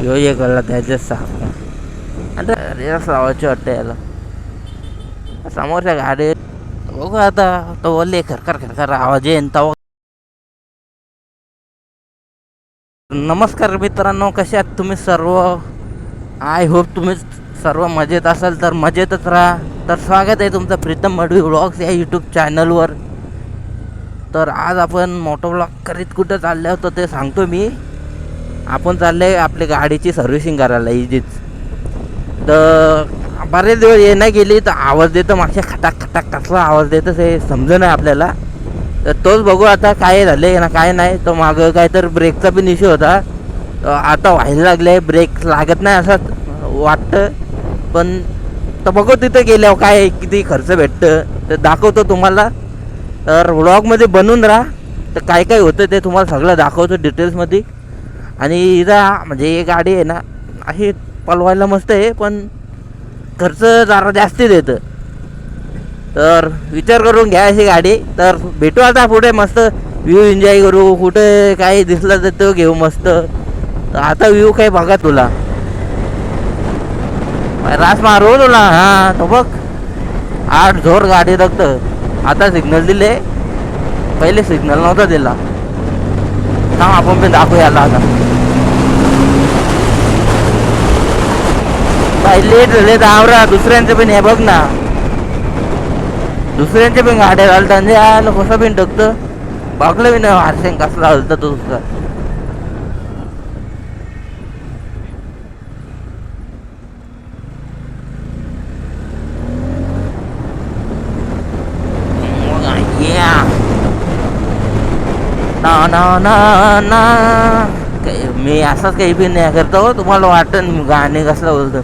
ह्यो एक गल्ला त्याच्याच सहा अरे सावाची वाटतं याला. समोरच्या गाडी बघू आता. तो बोलले खरखर खरखर आवाज येईन तवा. नमस्कार मित्रांनो कसे आहात तुम्ही सर्व? आय होप तुम्ही सर्व मजेत असाल तर मजेतच राहा. तर स्वागत आहे तुमचं प्रीतम मडवी व्लॉग्स या यूट्यूब चॅनलवर तर आज आपण मोटो व्लॉग करीत कुठं चालले होतो ते सांगतो मी. आपण चालले आहे आपल्या गाडीची सर्व्हिसिंग करायला इजीच. तर बरेच दिवस ये नाही गेली तर आवाज देतं मागच्या खटाक खटाक कसला आवाज देतं हे समज नाही आपल्याला. तर तोच बघू आता काय झाले ना काय नाही. तर मागं काय तर ब्रेकचा पण इश्यू होता. तर आता व्हायला लागले ब्रेक लागत नाही असं वाटतं. पण तर बघू तिथं गेल्यावर काय किती खर्च भेटतं तर दाखवतो तुम्हाला. तर व्लॉगमध्ये बनून राहा. तर काय काय होतं ते तुम्हाला सगळं दाखवतो डिटेल्समध्ये आणि इथं म्हणजे ही गाडी आहे ना अशी पलवायला मस्त आहे पण खर्च जरा जास्ती देतं तर विचार करून घ्या अशी गाडी. तर भेटू आता पुढे मस्त व्ह्यू एन्जॉय करू. कुठे काही दिसलं तर तो घेऊ मस्त. तर आता व्ह्यू काही बघा तुला. रास मारू तुला हां तो बघ. आठ झोर गाडी रक्त आता सिग्नल दिले. पहिले सिग्नल नव्हता दिला. थांब आपण पण दाखवू याला आता. बाई लेट झाले तर आवरा दुसऱ्यांचं पण हे बघ ना दुसऱ्यांचे पण गाड्या घालता म्हणजे आलं कसं पण टकतं बघलं मी ना हारसेंग कसला हलतं तो दुसरा। ना ना ना ना। काही मी असंच काही बी नाही करतो तुम्हाला वाटतं गाणे कसलं बोलतो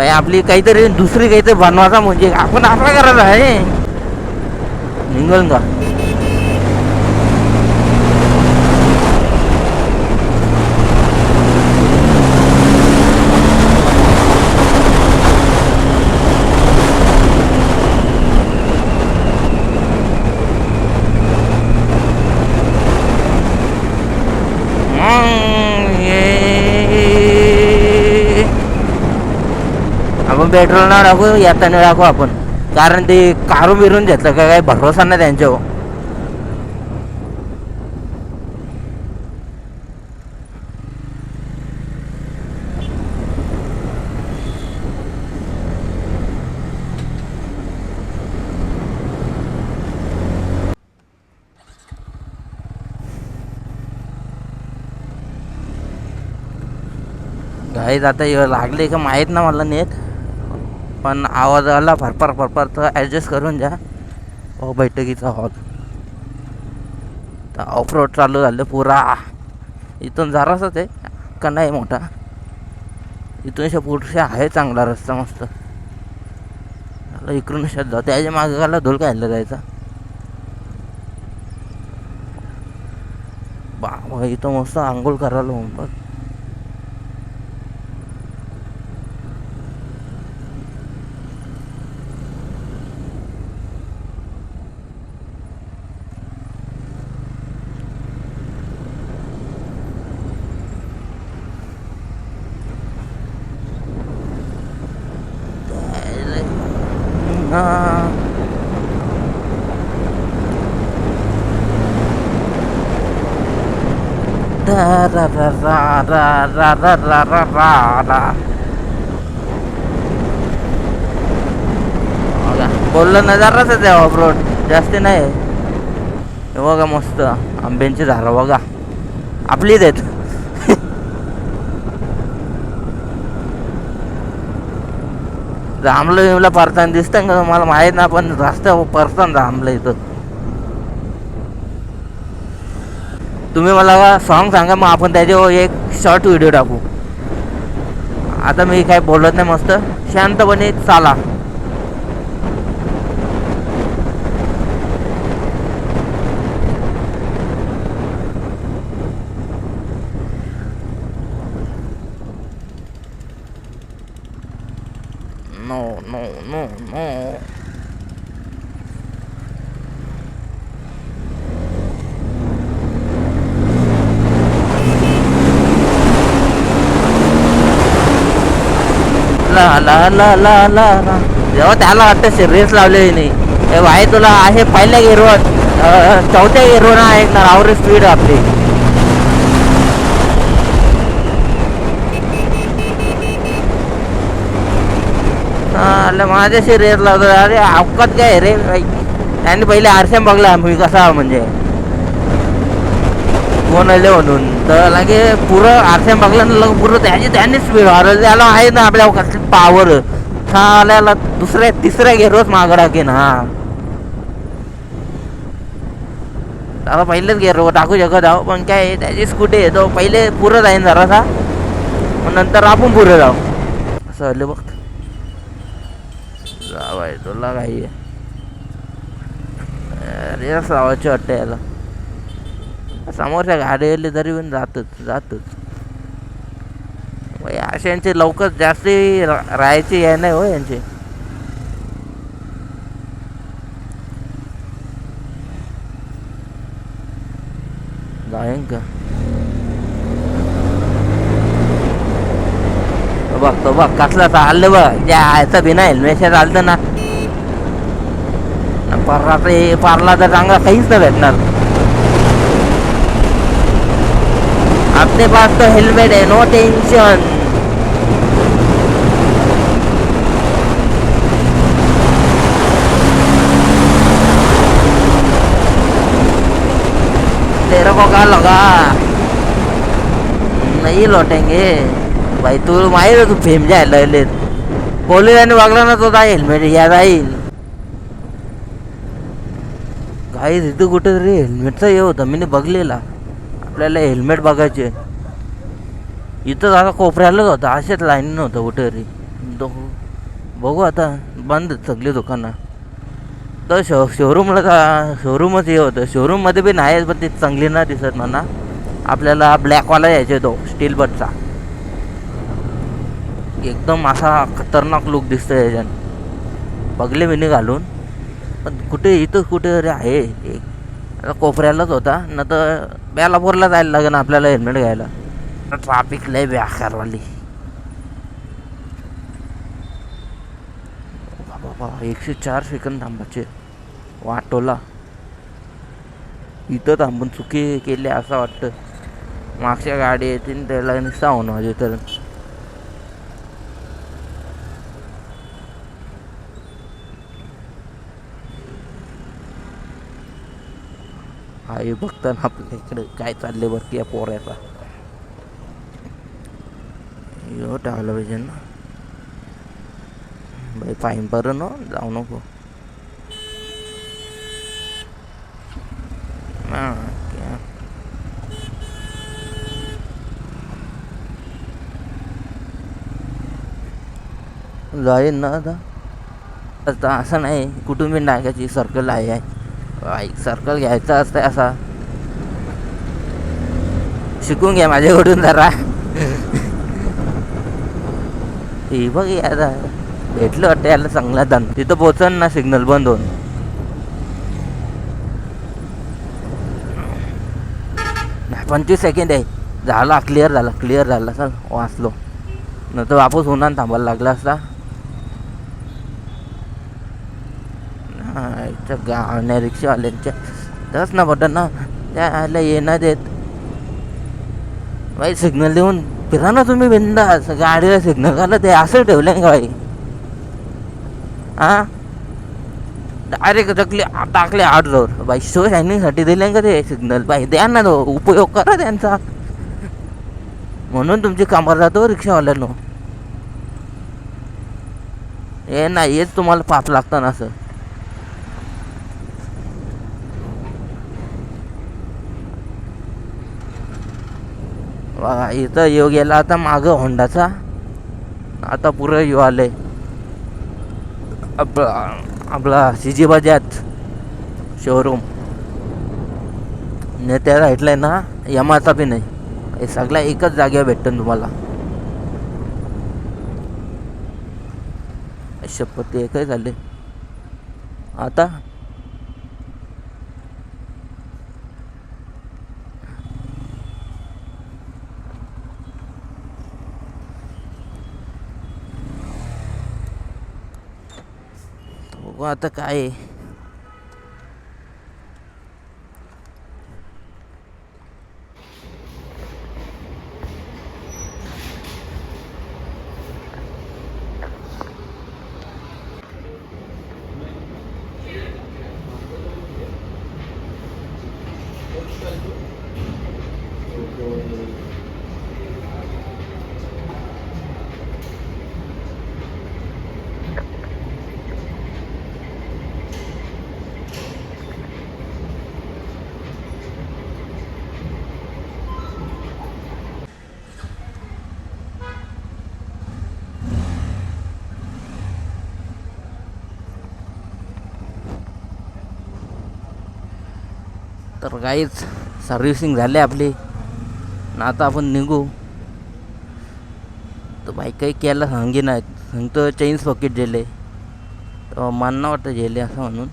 भाई आपली काहीतरी दुसरी काहीतरी बनवायचा म्हणजे आपण आपला करायचं आहे. निघल का मग ये- आपण पेट्रोल ना टाकू येताना टाकू आपण. कारण ते कारू बिरून घेतलं का काही भरोसा नाही त्यांच्यावर आता लागले का माहीत ना मला नेट पण आवाज आला भरपार तर ॲडजस्ट करून द्या हो बैठकीचा हॉल तर ऑफ रोड चालू झालं पुरा. इथून जरासच आहे का नाही मोठा? इथून पुढशा आहे चांगला रस्ता मस्त. इकडून शेत जाऊ. त्याच्यामागे गाला धोल खायला जायचा. बा इथं मस्त आंघोळ करायला बघ. बोललं ना जराच आहे ऑफ रोड जास्त नाही. हे बघा मस्त आंब्यांची झाडं बघा. आपलीच आहेत जांभलं बिमलं परताना दिसतं का मला माहीत ना पण रस्त्यावर परताना जांभलं इथं तुम्ही मला सॉन्ग सांगा मग आपण त्याच्यावर हो एक शॉर्ट व्हिडिओ टाकू. आता मी काय बोलत नाही मस्त. शांतपणे चाला नो नो नो नो ला ला ला ला जेव्हा त्याला वाटतं रेस लावलेली नाही हे भाई तुला आहे पहिल्या गेरवर चौथ्या गेरवर आहे तर आवरेज स्पीड आपली. अरे माझ्याशी रेस लावतो अरे अवकात काय रे त्यांनी पहिले आरशाम बघला मी कसा म्हणजे. कोण आले म्हणून? तर लागे पुरं आरशाम बघला पुरं त्याची त्यांनी स्पीड त्याला आहे ना आपल्या कसली पावर चालायला दुसऱ्या तिसऱ्या गेरोच मागडा की ना. आता पहिलेच गेरो टाकू शकत आहो पण काय आहे, त्याची स्कूटी आहे पहिले पुरं जाईन जरासा. मग नंतर आपण पुरं जाऊ. असं आलं बघ. जावाय तुला काही. रेस लावायची वाटतं याला समोरच्या गाडीवरले जरी तरी पण जातच. जातच अशांचे लवकर जास्ती राहायचे राहायची नाही हो यांचे. जाईन का तो बघ तो बघ कसला चाललं बघ. ज्या ह्याचं बिना हेल्मेटच्या चालतं ना. परला तर पारला तर चांगला काहीच नाही भेटणार. अपने पास तो हेलमेट है नो टेंशन तेरे को क्या लगा नहीं लौटेंगे भाई तू माहिती आहे तू फेम जायला पोलिसांनी वागला ना तो हेल्मेट या जाईल काही तिथं कुठं तरी हेल्मेटचं हे होतं मी बघलेला आपल्याला हेल्मेट बघायचे. इथं आता कोपऱ्यालाच होता असेच लाईन नव्हतं कुठेरी तरी बघू आता बंद सगळी दुकानं. तर शो शोरूमला जा शोरूमच हे होतं. शोरूममध्ये बी नाही पण ती चांगली ना दिसत म्हणा. आपल्याला ब्लॅकवाला यायचे तो स्टील बटचा एकदम असा खतरनाक लुक दिसतो याच्यानं बघले मी घालून. पण कुठे इथं कुठे तरी आहे. एक आता कोपऱ्यालाच होता. न तर बेलापूरला जायला लागेल आपल्याला हेल्मेट घ्यायला. ट्राफिक लय बाबा एकशे चार सेकंद थांबायचे. वाटोला. इथं थांबून चुकी केली असं वाटतं. मागच्या गाडी येतील त्याला निसा होणं माझे तर आई हे बघताना आपल्या इकडे काय चालले बरं की या पोऱ्याचा. यो टाळलं पाहिजे ना. बाई फाईन बरं ना जाऊ नको. हा, जाईन ना आता. असं नाही कुटुंबी नायकाची सर्कल आहे. बाईक सर्कल घ्यायचा असतं असा. शिकून घ्या माझ्याकडून जरा. हे बघ यार भेटलं वाटतं याला चांगला दन तिथं पोचन ना सिग्नल बंद होऊन. पंचवीस सेकंड आहे. झाला क्लिअर झाला क्लिअर झाला. चल वाचलो. न तर वापस होणार थांबायला लागला असता. हा, गावण्या रिक्षावाल्यांच्या तस ना बटन ना त्याला येणार देत. बाई सिग्नल देऊन फिरा ना तुम्ही बिंदास. गाडीला सिग्नल घाला ते असं ठेवलं का बाई? हा डायरेक्ट टाकले टाकले आठ जोर बाई शो शायनिंगसाठी दिले का ते सिग्नल बाई द्या ना तो उपयोग करा त्यांचा. म्हणून तुमची कामावर जातो रिक्षावाल्यानो. हे नाही हेच तुम्हाला पाप लागतं ना असं वा, इथं येऊ गेला आता मागं होंडाचा. आता पुरं येऊ आलंय आपला आपला सिजी बजाज शोरूम ने त्या आहे ना यमाचा बी नाही. हे सगळ्या एकच जागेवर भेटतं तुम्हाला. शपथ ते एकच झाले. आता बघू आता काय आहे. तर काहीच सर्व्हिसिंग झाले आपली. ना आता आपण निघू. तर बाईक काही केला सांगे नाहीत. सांगतो चेन्स पॉकेट गेले. तर मानणं वाटतं गेले असं म्हणून.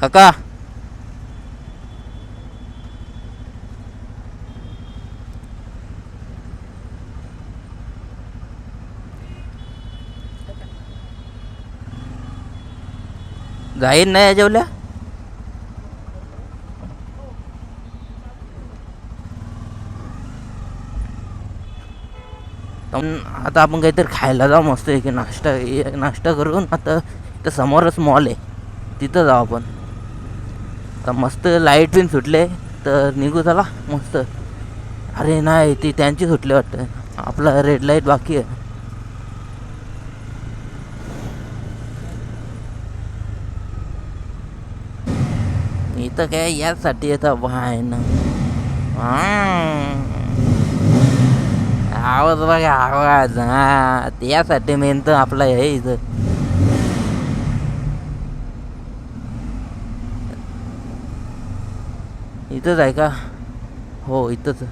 काका! जाईन नाही जेवल्या पण आता आपण काहीतरी खायला जाऊ मस्त की नाश्ता हे- नाश्ता करून आता इथं समोरच मॉल आहे. तिथं जाऊ आपण. तर मस्त लाइट बिन सुटले तर निघू चला मस्त. अरे नाही ती त्यांची सुटली वाटतं. आपला रेड लाइट बाकी आहे. इथं काय यासाठी येतं बाय ना. आवाज बघा आवाज. हा त्यासाठी मेन तर आपला हे इथं. इथंच आहे का? हो इथंच.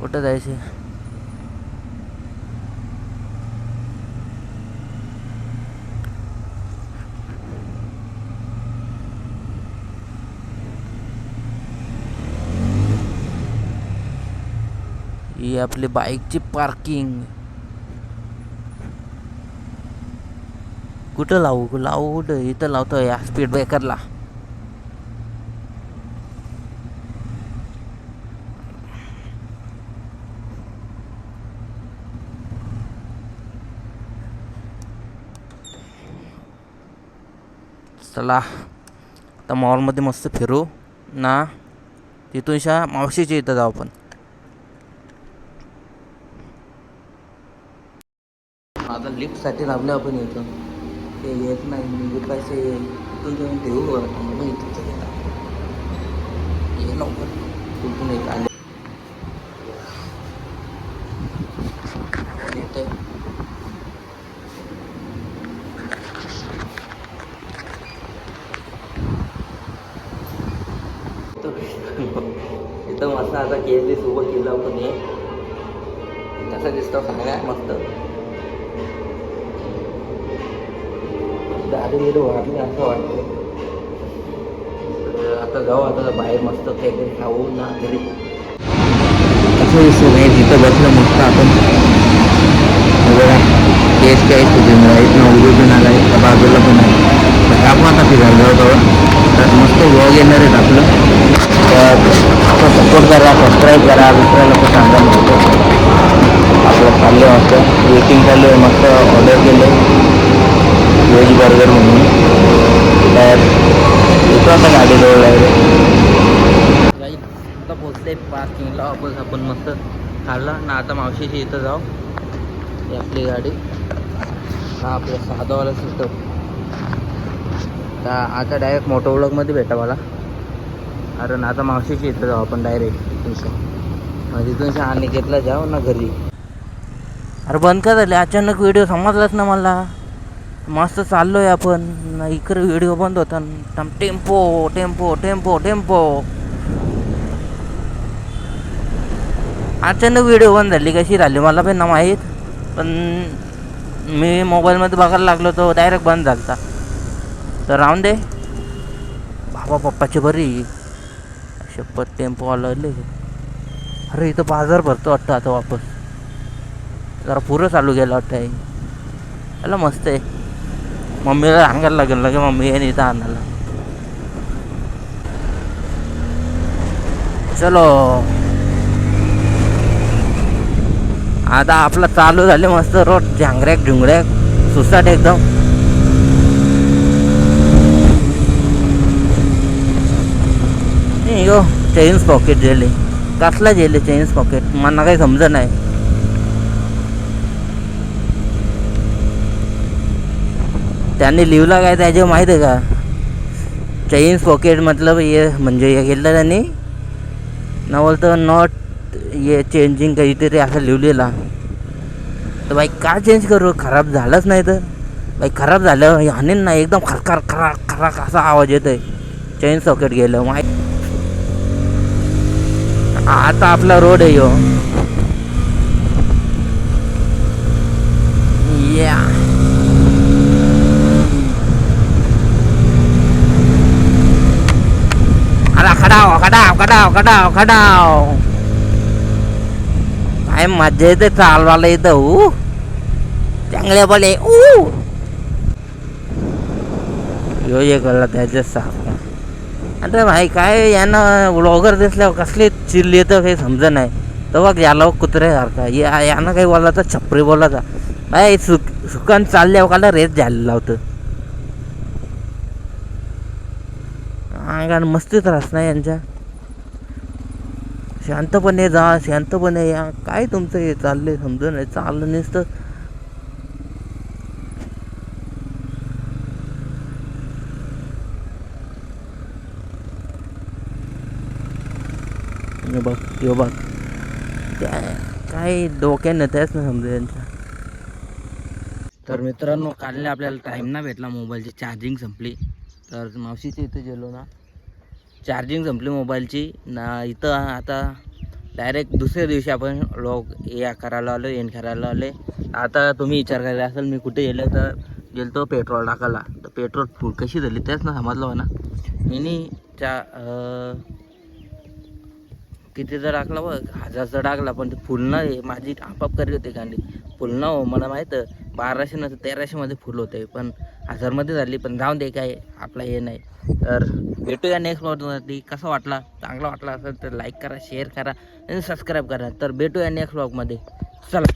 कुठं जायचं? ही आपली बाईकची पार्किंग कुठं लावू लावू कुठं इथं लावतो या स्पीड ब्रेकरला चला आता मॉलमध्ये मस्त फिरू ना तिथूनशा मावशीच्या इथं जाऊ आपण आता लिफ्टसाठी लावले आपण इथं ते येत नाही म्हणजे पैसे इथून जाऊन ठेवू मग इथं ये लवकर कुठून येत आले लिफ्ट आहे. इथं मस्त आता केस सोबत केलं आपण हे कसं दिसतं सांगा मस्त दारू बिरू वाढली असं वाटतं आता जाऊ आता बाहेर मस्त काहीतरी खाऊ ना घरी. असं दिसतं नाही तिथं बसलं मस्त आपण. बघा केस काय तुझे आहेत ना उभी पण आला आहे त्या बाजूला पण आहे. तर आपण आता फिरायला जाऊ तर मस्त व्लॉग येणार आहेत आपलं. तर आपण सपोर्ट करा सबस्क्राईब करा दुसऱ्या लोक सांगा आपलं चाललं आहे मस्त. वेटिंग चालू आहे मस्त. ऑर्डर केलं. व्हेज बर्गर म्हणून. तर येतो आता गाडीजवळ आता पोचते पार्किंगला वापस आपण मस्त खाल्ला. ना आता मावशीची इथं जाऊ. ही आपली गाडी. हा आपला साधावाला सिस्टम तर आता डायरेक्ट मोठं व्लॉगमध्ये भेटा मला. कारण आता मावशीची इथं जाऊ आपण डायरेक्ट तिथूनशा मग तिथूनशा आणि घेतला जाऊ ना घरी. अरे बंद का झाले. अचानक व्हिडिओ समजलाच ना मला. मस्त चाललो आहे आपण. इकडे व्हिडिओ बंद होता. न टेम्पो टेम्पो टेम्पो टेम्पो अचानक व्हिडिओ बंद झाली कशी झाली मला पण ना माहीत. पण मी मोबाईलमध्ये बघायला लागलो तो डायरेक्ट बंद झाला तर राहून दे. बाबा पप्पाची बरी. शपथ टेम्पो आलं अरे इथं बाजार भरतो वाटतं आता वापस. जरा पुरं चालू गेलं वाटतं आहे त्याला मस्त आहे. मम्मीला सांगायला लागेल लगे मम्मी आहे इथं आणायला. चलो. आता आपलं चालू झाले मस्त रोड झांगऱ्याक ढुंगऱ्याक सुसाट एकदम. यो चेन्स पॉकेट जेले. कसला जेले चेन्स पॉकेट मला काही समजत नाही. त्यांनी लिवला काय त्याचे माहीत आहे का? चेन्स पॉकेट मतलब ये म्हणजे हे केलं त्यांनी. न बोलतं नॉट ये चेंजिंग काहीतरी असं लिवलेला तर बाई का चेंज करू? खराब झालंच नाही तर. बाई खराब झालं ह्याने ना एकदम खरखर खरा खरा असा आवाज येतो आहे चेन सॉकेट गेलं माहीत आता आपला रोड आहे यो या अरे खडाव खडाव खडाव खडाव. काय मजा येते चालवायला येतं ऊ. चांगले बोले ऊ. यो ये कळला त्याच्या साफ अरे भाई काय यानं व्लॉगर दिसल्यावर कसले चिल येतं काही समजत नाही. तर बघ याला कुत्र्यासारखा या यानं काही बोलायचा छपरी बोलायचा. भाई सुक सुकन चालल्यावर काला रेत झालेला होतं. अंगान मस्ती त्रास नाही यांच्या शांतपणे जा शांतपणे या. काय तुमचं हे चाललंय समजून नाही. चाललं नसतं. बघ यो बघ. काय काय डोक्यानं त्याच ना समजा यांच्या. तर मित्रांनो काल आपल्याला टाईम ना भेटला. मोबाईलची चार्जिंग संपली. तर मावशीच्या इथे गेलो ना. चार्जिंग संपली मोबाईलची. ना इथं आता डायरेक्ट दुसऱ्या दिवशी आपण लॉग या करायला आलो एन करायला आले आता तुम्ही विचार करायला असेल मी कुठे गेलो तर गेलतो पेट्रोल टाकायला. तर पेट्रोल फुल कशी झाली तेच ना समजलं म्हणा मी चा किती कितीचा टाकला बघ हजारचा टाकला पण ते फुलणं माझी आपाप करी होते गांडी फुलणं हो मला माहीत. बाराशे नसतं तेराशेमध्ये फुल होते पण हजारमध्ये झाली पण जाऊन दे काय आपला हे नाही. तर भेटूया नेक्स्ट ब्लॉगमध्ये कसा वाटला? चांगला वाटला असेल तर लाईक करा शेअर करा आणि सबस्क्राईब करा. तर भेटूया नेक्स्ट ब्लॉगमध्ये चला.